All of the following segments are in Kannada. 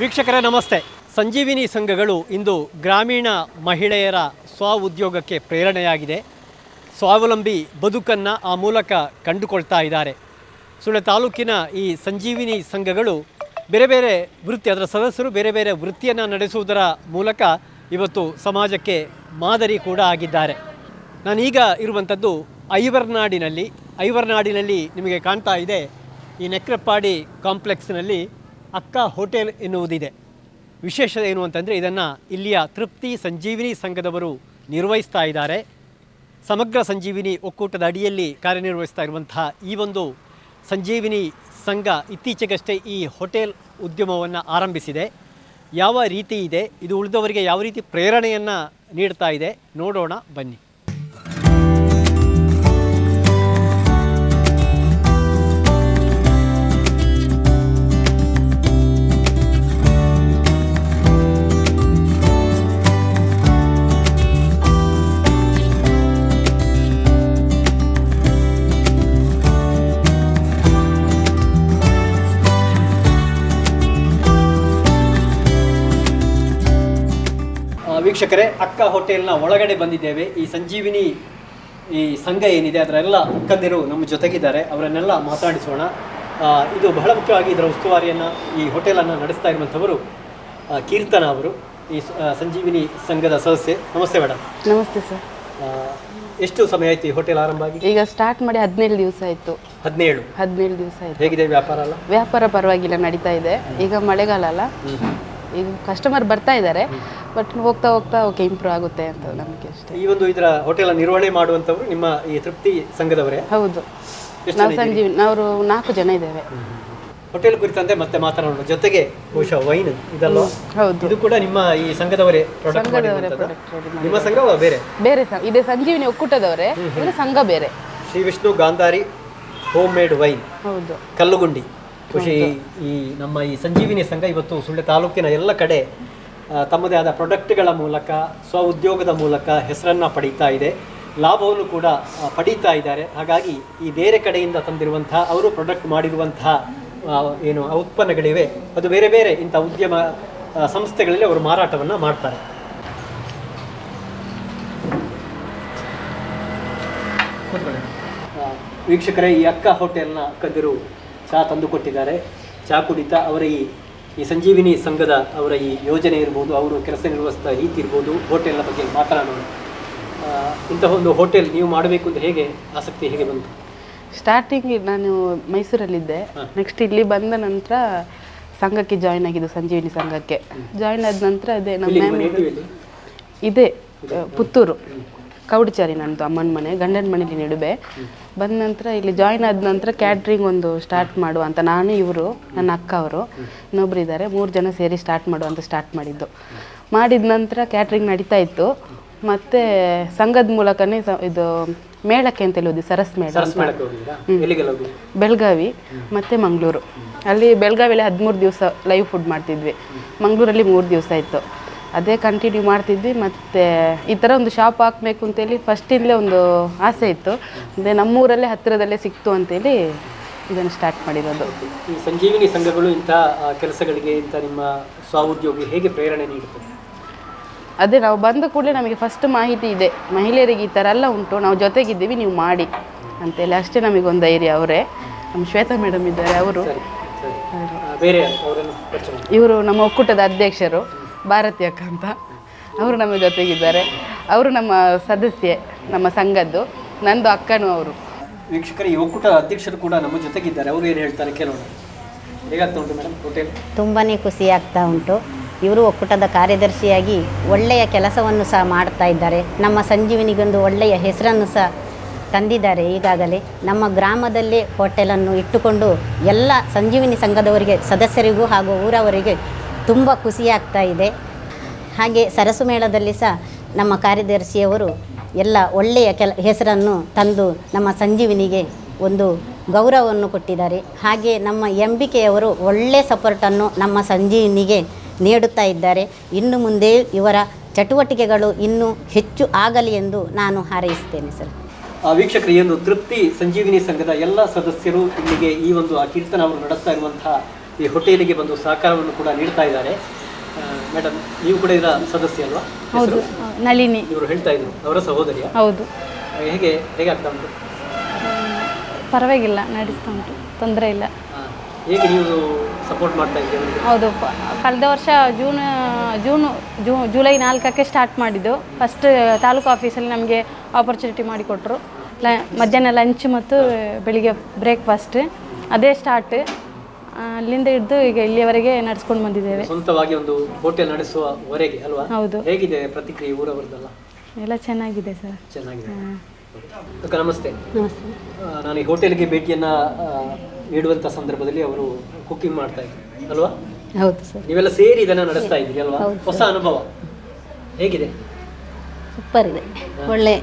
ವೀಕ್ಷಕರೇ, ನಮಸ್ತೆ. ಸಂಜೀವಿನಿ ಸಂಘಗಳು ಇಂದು ಗ್ರಾಮೀಣ ಮಹಿಳೆಯರ ಸ್ವ ಉದ್ಯೋಗಕ್ಕೆ ಪ್ರೇರಣೆಯಾಗಿದೆ. ಸ್ವಾವಲಂಬಿ ಬದುಕನ್ನು ಆ ಮೂಲಕ ಕಂಡುಕೊಳ್ತಾ ಇದ್ದಾರೆ. ಸುಳ್ಯ ತಾಲೂಕಿನ ಈ ಸಂಜೀವಿನಿ ಸಂಘಗಳು ಬೇರೆ ಬೇರೆ ವೃತ್ತಿ, ಅದರ ಸದಸ್ಯರು ಬೇರೆ ಬೇರೆ ವೃತ್ತಿಯನ್ನು ನಡೆಸುವುದರ ಮೂಲಕ ಇವತ್ತು ಸಮಾಜಕ್ಕೆ ಮಾದರಿ ಕೂಡ ಆಗಿದ್ದಾರೆ. ನಾನೀಗ ಇರುವಂಥದ್ದು ಐವರ್ನಾಡಿನಲ್ಲಿ ಐವರ್ನಾಡಿನಲ್ಲಿ ನಿಮಗೆ ಕಾಣ್ತಾ ಇದೆ ಈ ನೆಕ್ರಪ್ಪಾಡಿ ಕಾಂಪ್ಲೆಕ್ಸ್ನಲ್ಲಿ ಅಕ್ಕ ಹೋಟೆಲ್ ಎನ್ನುವುದಿದೆ. ವಿಶೇಷತೆ ಏನು ಅಂತಂದರೆ ಇದನ್ನು ಇಲ್ಲಿಯ ತೃಪ್ತಿ ಸಂಜೀವಿನಿ ಸಂಘದವರು ನಿರ್ವಹಿಸ್ತಾ ಇದ್ದಾರೆ. ಸಮಗ್ರ ಸಂಜೀವಿನಿ ಒಕ್ಕೂಟದ ಅಡಿಯಲ್ಲಿ ಕಾರ್ಯನಿರ್ವಹಿಸ್ತಾ ಇರುವಂತಹ ಈ ಒಂದು ಸಂಜೀವಿನಿ ಸಂಘ ಇತ್ತೀಚೆಗಷ್ಟೇ ಈ ಹೋಟೆಲ್ ಉದ್ಯಮವನ್ನು ಆರಂಭಿಸಿದೆ. ಯಾವ ರೀತಿ ಇದೆ, ಇದು ಉಳಿದವರಿಗೆ ಯಾವ ರೀತಿ ಪ್ರೇರಣೆಯನ್ನು ನೀಡ್ತಾ ಇದೆ, ನೋಡೋಣ ಬನ್ನಿ. ವೀಕ್ಷಕರೇ ಅಕ್ಕ ಹೋಟೆಲ್ನ ಒಳಗಡೆ ಬಂದಿದ್ದೇವೆ. ಈ ಸಂಜೀವಿನಿ ಈ ಸಂಘ ಏನಿದೆ ಅದರೆಲ್ಲ ಅಕ್ಕಂದಿರು ನಮ್ಮ ಜೊತೆಗಿದ್ದಾರೆ. ಅವರನ್ನೆಲ್ಲ ಮಾತಾಡಿಸೋಣ. ಇದು ಬಹಳ ಮುಖ್ಯವಾಗಿ ಇದರ ಉಸ್ತುವಾರಿಯನ್ನು ಈ ಹೋಟೆಲನ್ನು ನಡೆಸ್ತಾ ಇರುವಂಥವರು ಕೀರ್ತನ ಅವರು ಈ ಸಂಜೀವಿನಿ ಸಂಘದ ಸದಸ್ಯೆ. ನಮಸ್ತೆ ಮೇಡಮ್ ನಮಸ್ತೆ ಸರ್. ಎಷ್ಟು ಸಮಯ ಆಯ್ತು ಈ ಹೋಟೆಲ್ ಆರಂಭ ಆಗಿ? ಈಗ ಸ್ಟಾರ್ಟ್ ಮಾಡಿ ಹದಿನೇಳು ದಿವಸ ಆಯಿತು. ಹದಿನೇಳು. ಹದಿನೇಳು ದಿವಸ ಆಯಿತು. ಹೇಗಿದೆ ವ್ಯಾಪಾರ ಅಲ್ಲ ವ್ಯಾಪಾರ ಪರವಾಗಿಲ್ಲ ನಡೀತಾ ಇದೆ. ಈಗ ಮಳೆಗಾಲ ಅಲ್ಲ. ಈಗ ಕಸ್ಟಮರ್ ಬರ್ತಾ ಇದ್ದಾರೆ ಬಟ್ ಹೋಗ್ತಾ ಹೋಗ್ತಾ ಓಕೆ ಇಂಪ್ರೂವ್ ಆಗುತ್ತೆ ಅಂತ ನಮಗೆ ಅಷ್ಟೇ. ಈ ಒಂದು ಇದರ ಹೋಟೆಲ್ ನಿರ್ವಹಣೆ ಮಾಡುವಂಥವ್ರು ನಿಮ್ಮ ಈ ತೃಪ್ತಿ ಸಂಘದವರೇ? ಹೌದು. ನಾವು ಸಂಜೀವಿ ನಾವು ನಾಲ್ಕು ಜನ ಇದ್ದೇವೆ. ಹೋಟೆಲ್ ಕುರಿತಂತೆ ಮತ್ತೆ ಮಾತನಾಡೋಣ. ಜೊತೆಗೆ ಬಹುಶಃ ವೈನ್ ಇದಲ್ಲ. ಹೌದು. ಇದು ಕೂಡ ನಿಮ್ಮ ಈ ಸಂಘದವರೇ ಪ್ರಾಡಕ್ಟ್ ನಿಮ್ಮ ಸಂಘ ಬೇರೆ? ಬೇರೆ ಸಂಘ. ಇದೆ ಸಂಜೀವಿನಿ ಒಕ್ಕೂಟದವರೇ ಸಂಘ ಬೇರೆ. Shri Vishnu Gandhari home made wine ಹೌದು. ಕಲ್ಲುಗುಂಡಿ. ಖುಷಿ ಈ ನಮ್ಮ ಈ ಸಂಜೀವಿನಿ ಸಂಘ ಇವತ್ತು ಸುಳ್ಯ ತಾಲೂಕಿನ ಎಲ್ಲ ಕಡೆ ತಮ್ಮದೇ ಆದ ಪ್ರೊಡಕ್ಟ್ಗಳ ಮೂಲಕ ಸ್ವ ಉದ್ಯೋಗದ ಮೂಲಕ ಹೆಸರನ್ನು ಪಡೀತಾ ಇದೆ. ಲಾಭವನ್ನು ಕೂಡ ಪಡೀತಾ ಇದ್ದಾರೆ. ಹಾಗಾಗಿ ಈ ಬೇರೆ ಕಡೆಯಿಂದ ತಂದಿರುವಂತಹ ಅವರು ಪ್ರೊಡಕ್ಟ್ ಮಾಡಿರುವಂತಹ ಏನು ಉತ್ಪನ್ನಗಳಿವೆ. ಅದು ಬೇರೆ ಬೇರೆ ಇಂಥ ಉದ್ಯಮ ಸಂಸ್ಥೆಗಳಲ್ಲಿ ಅವರು ಮಾರಾಟವನ್ನು ಮಾಡ್ತಾರೆ. ವೀಕ್ಷಕರೇ ಈ ಅಕ್ಕ ಹೋಟೆಲ್ನ ಅಕ್ಕಂದಿರು ಚಹಾ ತಂದು ಕೊಟ್ಟಿದ್ದಾರೆ ಚಹಾ ಕುಡಿತಾ ಅವರ ಈ ಈ ಸಂಜೀವಿನಿ ಸಂಘದ ಅವರ ಈ ಯೋಜನೆ ಇರ್ಬೋದು ಅವರು ಕೆಲಸ ನಿರ್ವಹಿಸಿದ ರೀತಿ ಇರ್ಬೋದು ಹೋಟೆಲ್ನ ಬಗ್ಗೆ ಮಾತನಾಡೋಣ. ಇಂತಹ ಒಂದು ಹೋಟೆಲ್ ನೀವು ಮಾಡಬೇಕು ಅಂತ ಹೇಗೆ ಆಸಕ್ತಿ ಹೇಗೆ ಬಂತು? ಸ್ಟಾರ್ಟಿಂಗ್ ನಾನು ಮೈಸೂರಲ್ಲಿದ್ದೆ. ನೆಕ್ಸ್ಟ್ ಇಲ್ಲಿ ಬಂದ ನಂತರ ಸಂಘಕ್ಕೆ ಜಾಯ್ನ್ ಆಗಿದ್ದು ಸಂಜೀವಿನಿ ಸಂಘಕ್ಕೆ. ಜಾಯ್ನ್ ಆದ ನಂತರ ಅದೇ ನಮ್ಮ ಮ್ಯಾಮ್ ಇದೆ ಪುತ್ತೂರು. ಕೌಡಿಚಾರಿ ನನ್ನದು ಅಮ್ಮನ ಮನೆ ಗಂಡನ ಮನೇಲಿ ನಡುವೆ. ಬಂದ ನಂತರ ಇಲ್ಲಿ ಜಾಯ್ನ್ ಆದ ನಂತರ ಕ್ಯಾಟ್ರಿಂಗ್ ಒಂದು ಸ್ಟಾರ್ಟ್ ಮಾಡುವ ಅಂತ ನಾನು ಇವರು ನನ್ನ ಅಕ್ಕ ಅವರು ಇನ್ನೊಬ್ರು ಇದ್ದಾರೆ. ಮೂರು ಜನ ಸೇರಿ ಸ್ಟಾರ್ಟ್ ಮಾಡುವ ಅಂತ ಸ್ಟಾರ್ಟ್ ಮಾಡಿದ್ದು. ಮಾಡಿದ ನಂತರ ಕ್ಯಾಟ್ರಿಂಗ್ ನಡೀತಾ ಇತ್ತು. ಮತ್ತೆ ಸಂಘದ ಮೂಲಕನೇ ಸ- ಇದು ಮೇಳಕ್ಕೆ ಅಂತ ಹೇಳೋದು ಸರಸ್ ಮೇಳ ಬೆಳಗಾವಿ ಮತ್ತು ಮಂಗಳೂರು. ಅಲ್ಲಿ ಬೆಳಗಾವಿಲಿ ಹದಿಮೂರು ದಿವಸ ಲೈವ್ ಫುಡ್ ಮಾಡ್ತಿದ್ವಿ. ಮಂಗಳೂರಲ್ಲಿ ಮೂರು ದಿವಸ ಇತ್ತು. ಅದೇ ಕಂಟಿನ್ಯೂ ಮಾಡ್ತಿದ್ವಿ. ಮತ್ತು ಈ ಥರ ಒಂದು ಶಾಪ್ ಹಾಕಬೇಕು ಅಂತೇಳಿ ಫಸ್ಟಿಂದಲೇ ಒಂದು ಆಸೆ ಇತ್ತು. ಅಂದರೆ ನಮ್ಮೂರಲ್ಲೇ ಹತ್ತಿರದಲ್ಲೇ ಸಿಕ್ತು ಅಂತೇಳಿ ಇದನ್ನು ಸ್ಟಾರ್ಟ್ ಮಾಡಿರೋದು. ಈ ಸಂಜೀವಿನಿ ಸಂಘಗಳು ಇಂಥ ಕೆಲಸಗಳಿಗೆ ಇಂಥ ನಿಮ್ಮ ಸ್ವಉದ್ಯೋಗಿ ಹೇಗೆ ಪ್ರೇರಣೆ ನೀಡುತ್ತದೆ ಅದೇ ನಾವು ಬಂದ ಕೂಡಲೇ ನಮಗೆ ಫಸ್ಟ್ ಮಾಹಿತಿ ಇದೆ. ಮಹಿಳೆಯರಿಗೆ ಈ ಥರ ಎಲ್ಲ ಉಂಟು. ನಾವು ಜೊತೆಗಿದ್ದೀವಿ ನೀವು ಮಾಡಿ ಅಂತೇಳಿ. ಅಷ್ಟೇ ನಮಗೊಂದು ಧೈರ್ಯ ಅವರೇ. ನಮ್ಮ ಶ್ವೇತಾ ಮೇಡಮ್ ಇದ್ದಾರೆ ಅವರು. ಬೇರೆ. ಇವರು ನಮ್ಮ ಒಕ್ಕೂಟದ ಅಧ್ಯಕ್ಷರು. ಭಾರತಿ ಅಕ್ಕ ಅಂತ. ಅವರು ನಮ್ಮ ಜೊತೆಗಿದ್ದಾರೆ. ಅವರು ನಮ್ಮ ಸದಸ್ಯೆ ನಮ್ಮ ಸಂಘದ್ದು. ನಂದು ಅಕ್ಕನೂ ಅವರು. ವೀಕ್ಷಕರು ಈ ಒಕ್ಕೂಟ ಅಧ್ಯಕ್ಷರು ಕೂಡ ನಮ್ಮ ಜೊತೆಗಿದ್ದಾರೆ. ಅವರು ಏನು ಹೇಳ್ತಾರೆ ಕೇಳೋಣ. ಹೇಗಾಗ್ತಾ ಉಂಟು ಮೇಡಮ್ ಹೋಟೆಲ್ ತುಂಬಾ ಖುಷಿ ಆಗ್ತಾ ಉಂಟು. ಇವರು ಒಕ್ಕೂಟದ ಕಾರ್ಯದರ್ಶಿಯಾಗಿ ಒಳ್ಳೆಯ ಕೆಲಸವನ್ನು ಸಹ ಮಾಡ್ತಾ ಇದ್ದಾರೆ. ನಮ್ಮ ಸಂಜೀವಿನಿಗೊಂದು ಒಳ್ಳೆಯ ಹೆಸರನ್ನು ಸಹ ತಂದಿದ್ದಾರೆ ಈಗಾಗಲೇ. ನಮ್ಮ ಗ್ರಾಮದಲ್ಲೇ ಹೋಟೆಲನ್ನು ಇಟ್ಟುಕೊಂಡು ಎಲ್ಲ ಸಂಜೀವಿನಿ ಸಂಘದವರಿಗೆ ಸದಸ್ಯರಿಗೂ ಹಾಗೂ ಊರವರಿಗೆ ತುಂಬ ಖುಷಿಯಾಗ್ತಾ ಇದೆ. ಹಾಗೆ ಸರಸು ಮೇಳದಲ್ಲಿ ಸಹ ನಮ್ಮ ಕಾರ್ಯದರ್ಶಿಯವರು ಎಲ್ಲ ಒಳ್ಳೆಯ ಕೆಲ, ಹೆಸರನ್ನು ತಂದು ನಮ್ಮ ಸಂಜೀವಿನಿಗೆ ಒಂದು ಗೌರವವನ್ನು ಕೊಟ್ಟಿದ್ದಾರೆ. ಹಾಗೆ ನಮ್ಮ ಎಂಬಿಕೆಯವರು ಒಳ್ಳೆಯ ಸಪೋರ್ಟನ್ನು ನಮ್ಮ ಸಂಜೀವಿನಿಗೆ ನೀಡುತ್ತಾ ಇದ್ದಾರೆ. ಇನ್ನು ಮುಂದೆ ಇವರ ಚಟುವಟಿಕೆಗಳು ಇನ್ನೂ ಹೆಚ್ಚು ಆಗಲಿ ಎಂದು ನಾನು ಹಾರೈಸುತ್ತೇನೆ, ಸರ್. ವೀಕ್ಷಕರು ಏನು ತೃಪ್ತಿ, ಸಂಜೀವಿನಿ ಸಂಘದ ಎಲ್ಲ ಸದಸ್ಯರು ಇಲ್ಲಿಗೆ ಈ ಒಂದು ಆ ಕೀರ್ತನ ಅವರು ನಡೆಸ್ತಾ ಇರುವಂತಹ ಈ ಹೋಟೆಲಿಗೆ ಬಂದು ಸಹಕಾರವನ್ನು ಕೂಡ ನೀಡ್ತಾ ಇದ್ದಾರೆ. ಮೇಡಮ್ ನೀವು ಕೂಡ ಇದರ ಸದಸ್ಯ ಅಲ್ವಾ? ಹೌದು ನಳಿನಿ. ಇವರು ಹೇಳ್ತಾ ಇದ್ರು ಅವರ ಸಹೋದರಿಯ? ಹೌದು. ಹೇಗೆ ಹೇಗೆ ಆಗ್ತಾ ಉಂಟು? ಪರವಾಗಿಲ್ಲ ನಡೆಸ್ತಾ ಉಂಟು ತೊಂದರೆ ಇಲ್ಲ. ಹೇಗೆ ನೀವು ಸಪೋರ್ಟ್ ಮಾಡ್ತಾ ಇದ್ದೀರಿ ಅವರಿಗೆ? ಹೌದು ಪ- ಕಳೆದ ವರ್ಷ ಜೂನ್ ಜೂನು ಜೂ ಜುಲೈ ನಾಲ್ಕಕ್ಕೆ ಸ್ಟಾರ್ಟ್ ಮಾಡಿದ್ದು. ಫಸ್ಟ್ ತಾಲೂಕು ಆಫೀಸಲ್ಲಿ ನಮಗೆ ಆಪರ್ಚುನಿಟಿ ಮಾಡಿಕೊಟ್ರು ಲ ಮಧ್ಯಾಹ್ನ ಲಂಚ್ ಮತ್ತು ಬೆಳಿಗ್ಗೆ ಬ್ರೇಕ್ಫಾಸ್ಟ್ ಅದೇ ಸ್ಟಾರ್ಟ್ ಅಲ್ಲಿಂದ ಹಿಡಿದು ಈಗ ಇಲ್ಲಿಯವರೆಗೆ ನಡೆಸ್ಕೊಂಡು ಬಂದಿದ್ದೇವೆ. ಸ್ವಂತವಾಗಿ ಒಂದು ಹೋಟೆಲ್ ನಡೆಸುವವರೆಗೆ ಅಲ್ವಾ? ಹೌದು. ಹೇಗಿದೆ ಪ್ರತಿಕ್ರಿಯೆ ಊರವರದಲ್ಲ? ಎಲ್ಲ ಚೆನ್ನಾಗಿದೆ ಸರ್. ಚೆನ್ನಾಗಿದೆ. ಅಕ್ಕ ನಮಸ್ತೆ. ನಮಸ್ತೆ. ನಾನು ಈ ಹೋಟೆಲ್ಗೆ ಭೇಟಿಯನ್ನ ಆ, ನೀಡುವಂತ ಸಂದರ್ಭದಲ್ಲಿ ಅವರು ಕುಕಿಂಗ್ ಮಾಡ್ತಾ ಇದ್ರು. ಅಲ್ವಾ? ಹೌದು ಸರ್. ನೀವೆಲ್ಲ ಸೇರಿ ಇದನ್ನ ನಡೆಸ್ತಾ ಇದ್ದೀರಿ ಅಲ್ವಾ? ಹೊಸ ಅನುಭವ. ಹೇಗಿದೆ? ಸೂಪರ್ ಇದೆ. ಒಳ್ಳೆ